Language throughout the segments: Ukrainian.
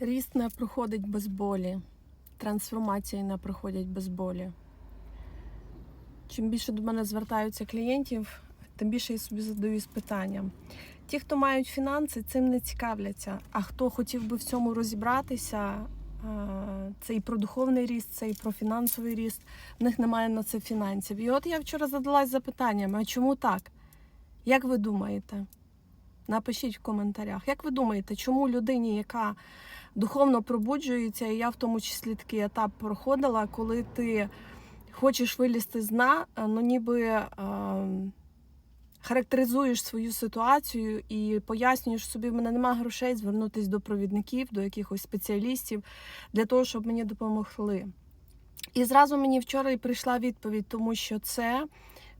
Ріст не проходить без болі, трансформації не проходять без болі. Чим більше до мене звертаються клієнтів, тим більше я собі задаю питання. Ті, хто мають фінанси, цим не цікавляться. А хто хотів би в цьому розібратися, е, це і про духовний ріст, це і про фінансовий ріст, в них немає на це фінансів. І от я вчора задалась запитанням: а чому так? Як ви думаєте? Напишіть в коментарях. Як ви думаєте, чому людині, яка духовно пробуджується, і я в тому числі такий етап проходила, коли ти хочеш вилізти з дна, е, ну ніби е, характеризуєш свою ситуацію і пояснюєш собі, в мене немає грошей звернутися до провідників, до якихось спеціалістів для того, щоб мені допомогли. І зразу мені вчора і прийшла відповідь, тому що це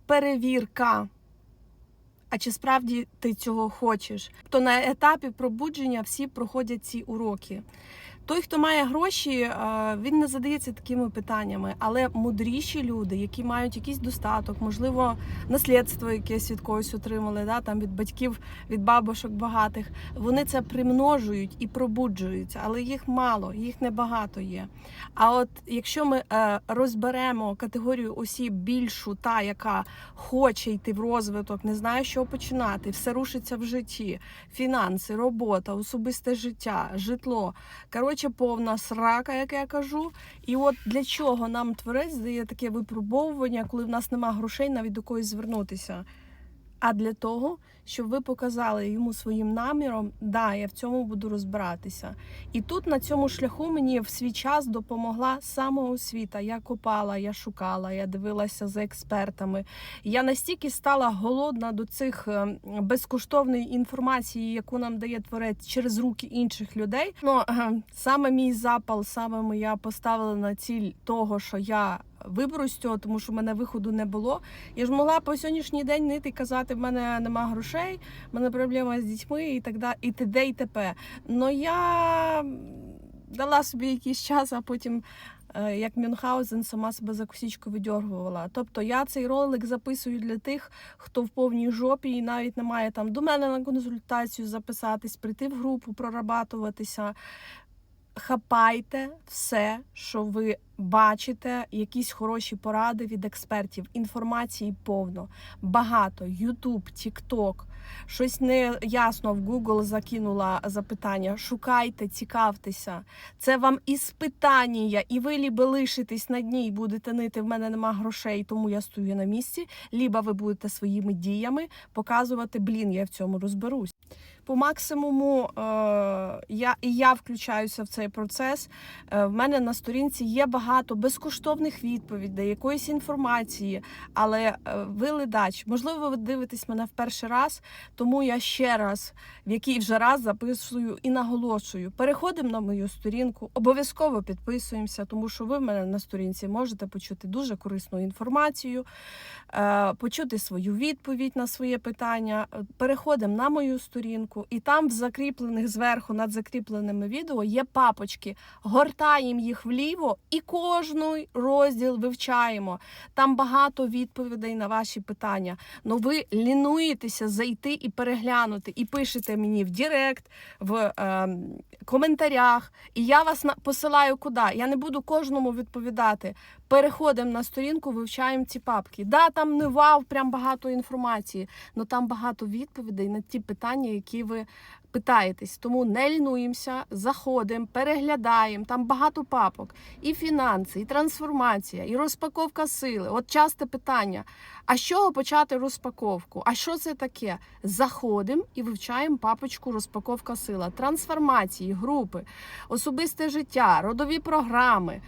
перевірка. А чи справді ти цього хочеш? То на етапі пробудження всі проходять ці уроки. Той, хто має гроші, е, він не задається такими питаннями, але мудріші люди, які мають якийсь достаток, можливо, наслідство якесь від когось отримали, да, там від батьків, від бабушок багатих, вони це примножують і пробуджуються, але їх мало, їх небагато є. А от якщо ми е, розберемо категорію осіб більшу, та яка хоче йти в розвиток, не знає, що починати, все рушиться в житті, фінанси, робота, особисте життя, житло. Коротше, повна срака, як я кажу. І от для чого нам творець дає таке випробовування, коли в нас нема грошей навіть до когось звернутися. А для того, щоб ви показали йому своїм наміром, да, я в цьому буду розбиратися. І тут на цьому шляху мені в свій час допомогла самоосвіта. Я копала, я шукала, я дивилася за експертами. Я настільки стала голодна до цих е, безкоштовної інформації, яку нам дає творець через руки інших людей. Ну е, саме мій запал, саме моя поставила на ціль того, що я. Виберу з цього, тому що в мене виходу не було. Я ж могла по сьогоднішній день нити і казати, в мене нема грошей, в мене проблема з дітьми і так далі, і т.д. і т.п. Ну я дала собі якийсь час, а потім, е, як Мюнхгаузен, сама себе за косічку видьоргувала. Тобто я цей ролик записую для тих, хто в повній жопі і навіть не має там до мене на консультацію записатись, прийти в групу, прорабатуватися. Хапайте все, що ви бачите, якісь хороші поради від експертів. Інформації повно, багато. Ютуб, Тікток. Щось не ясно в Google закинула запитання. Шукайте, цікавтеся. Це вам іспитання, і ви лібо лишитесь на дні і будете нити. В мене нема грошей, тому я стою на місці. Лібо ви будете своїми діями показувати, блін, я в цьому розберусь. По максимуму е, я і я включаюся в цей процес. Е, в мене на сторінці є багато безкоштовних відповідей, якоїсь інформації, але е, ви ледач, можливо, ви дивитесь мене в перший раз, тому я ще раз, в який вже раз записую і наголошую. Переходимо на мою сторінку, обов'язково підписуємося, тому що ви в мене на сторінці можете почути дуже корисну інформацію, е, почути свою відповідь на своє питання. Переходимо на мою сторінку, і там в закріплених зверху над закріпленими відео є папочки. Гортаємо їх вліво і кожний розділ вивчаємо. Там багато відповідей на ваші питання. Ну ви лінуєтеся зайти і переглянути, і пишете мені в Директ, в е, коментарях. І я вас посилаю куди. Я не буду кожному відповідати. Переходимо на сторінку, вивчаємо ці папки. Да, там не вау, прям багато інформації, але там багато відповідей на ті питання, які ви питаєтесь. Тому не лінуємося, заходимо, переглядаємо. Там багато папок. І фінанси, і трансформація, і розпаковка сили. От часте питання. А з чого почати розпаковку? А що це таке? Заходимо і вивчаємо папочку розпаковка сила, трансформації, групи, особисте життя, родові програми.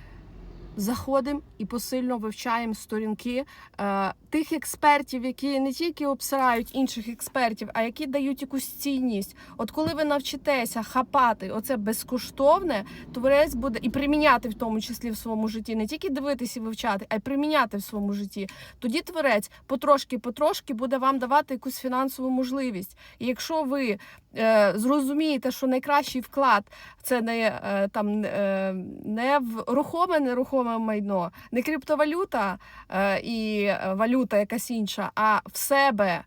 Заходимо і посильно вивчаємо сторінки е, тих експертів, які не тільки обсирають інших експертів, а які дають якусь цінність. От коли ви навчитеся хапати оце безкоштовне, творець буде і приміняти в тому числі в своєму житті, не тільки дивитися і вивчати, а й приміняти в своєму житті. Тоді творець потрошки-потрошки буде вам давати якусь фінансову можливість. І якщо ви е, зрозумієте, що найкращий вклад це не е, там е, не в рухоме, нерухоме майно, не криптовалюта е, і валюта якась інша, а в себе.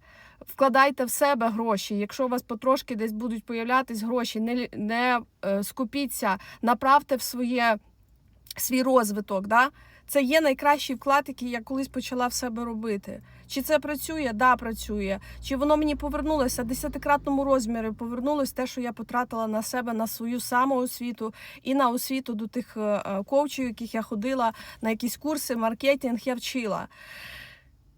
Вкладайте в себе гроші. Якщо у вас потрошки десь будуть появлятись гроші, не, не е, скупіться, направте в своє свій розвиток. Да? Це є найкращий вклад, який я колись почала в себе робити. Чи це працює? Да, працює. Чи воно мені повернулося в десятикратному розмірі? Повернулось те, що я потратила на себе, на свою самоосвіту і на освіту до тих е, е, коучів, яких я ходила на якісь курси, маркетинг я вчила.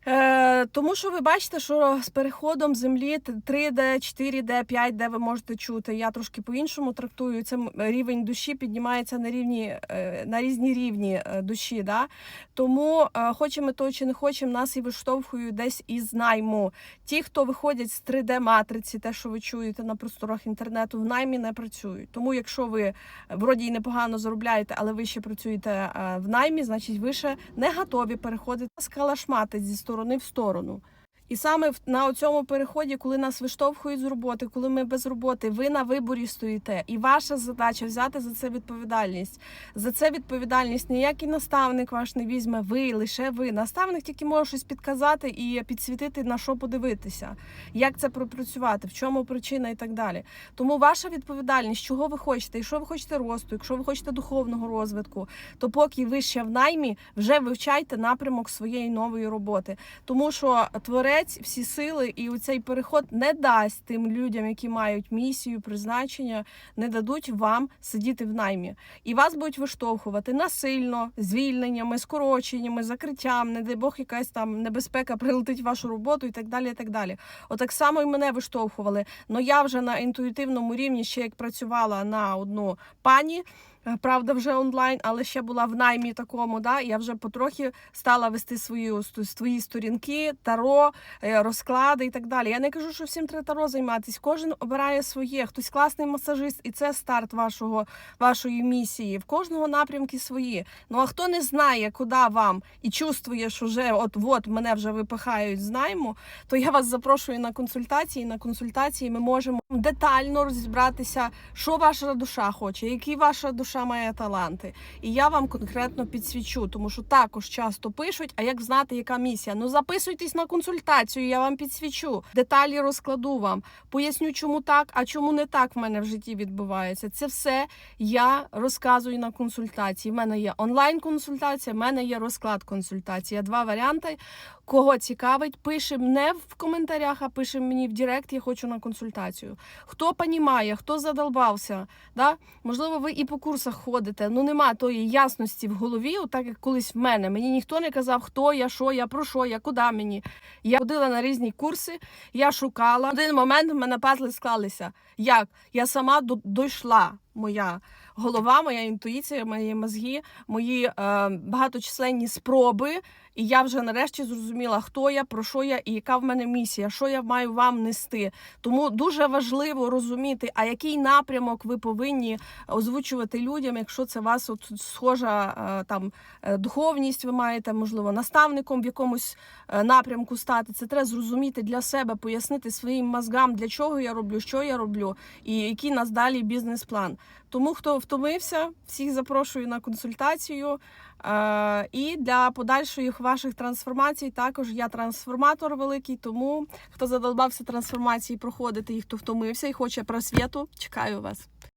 Е, тому що ви бачите, що з переходом землі 3D, 4D, 5D ви можете чути. Я трошки по-іншому трактую. Це рівень душі піднімається на рівні е, на різні рівні е, душі. Да? Тому е, хочемо то чи не хочемо, нас і виштовхують десь із найму. Ті, хто виходять з 3D матриці, те, що ви чуєте на просторах інтернету, в наймі не працюють. Тому, якщо ви вроді й непогано заробляєте, але ви ще працюєте в наймі, значить ви ще не готові переходити скалашмати зі сторони в сторону. І саме на цьому переході, коли нас виштовхують з роботи, коли ми без роботи, ви на виборі стоїте. І ваша задача взяти за це відповідальність. За це відповідальність ніякий наставник ваш не візьме. Ви лише ви. Наставник тільки може щось підказати і підсвітити на що подивитися, як це пропрацювати, в чому причина і так далі. Тому ваша відповідальність, чого ви хочете, і що ви хочете росту, якщо ви хочете духовного розвитку, то поки ви ще в наймі, вже вивчайте напрямок своєї нової роботи. Тому що творець всі сили і у цей переход не дасть тим людям, які мають місію, призначення, не дадуть вам сидіти в наймі. І вас будуть виштовхувати насильно, звільненнями, скороченнями, закриттям, не дай Бог, якась там небезпека прилетить в вашу роботу і так далі. І так далі. Отак само і мене виштовхували. Но я вже на інтуїтивному рівні, ще як працювала на одну пані. Е, Правда, вже онлайн, але ще була в наймі такому. Да, я вже потрохи стала вести свої, свої сторінки, таро, е, розклади і так далі. Я не кажу, що всім треба таро займатися. Кожен обирає своє. Хтось класний масажист, і це старт вашого, вашої місії. В кожного напрямки свої. Ну а хто не знає, куди вам і чувствує, що вже от от мене вже випихають з найму, то я вас запрошую на консультації. На консультації ми можемо детально розібратися, що ваша душа хоче, які ваша душа має таланти. І я вам конкретно підсвічу, тому що також часто пишуть: а як знати, яка місія? Ну записуйтесь на консультацію, я вам підсвічу. Деталі розкладу вам, поясню, чому так, а чому не так в мене в житті відбувається. Це все я розказую на консультації. В мене є онлайн-консультація, в мене є розклад консультації. Два варіанти. Кого цікавить, пишемо не в коментарях, а пишемо мені в Директ, я хочу на консультацію. Хто понімає, хто задолбався, да? можливо, ви і по курсах ходите. Ну нема тої ясності в голові, так як колись в мене. Мені ніхто не казав, хто я, що я, про що я, куди мені. Я ходила на різні курси, я шукала. Один момент в мене пазли склалися. Як? Я сама до- дійшла, моя голова, моя інтуїція, мої мозги, мої е, багаточисленні спроби. І я вже нарешті зрозуміла, хто я, про що я і яка в мене місія, що я маю вам нести. Тому дуже важливо розуміти, а який напрямок ви повинні озвучувати людям, якщо це вас от схожа е, там е, духовність, ви маєте, можливо, наставником в якомусь е, напрямку стати. Це треба зрозуміти для себе, пояснити своїм мозгам, для чого я роблю, що я роблю, і який нас далі бізнес-план. Тому хто втомився, всіх запрошую на консультацію. І для подальших ваших трансформацій також я трансформатор великий. Тому хто задолбався трансформації проходити і хто втомився і хоче просвіту, чекаю вас.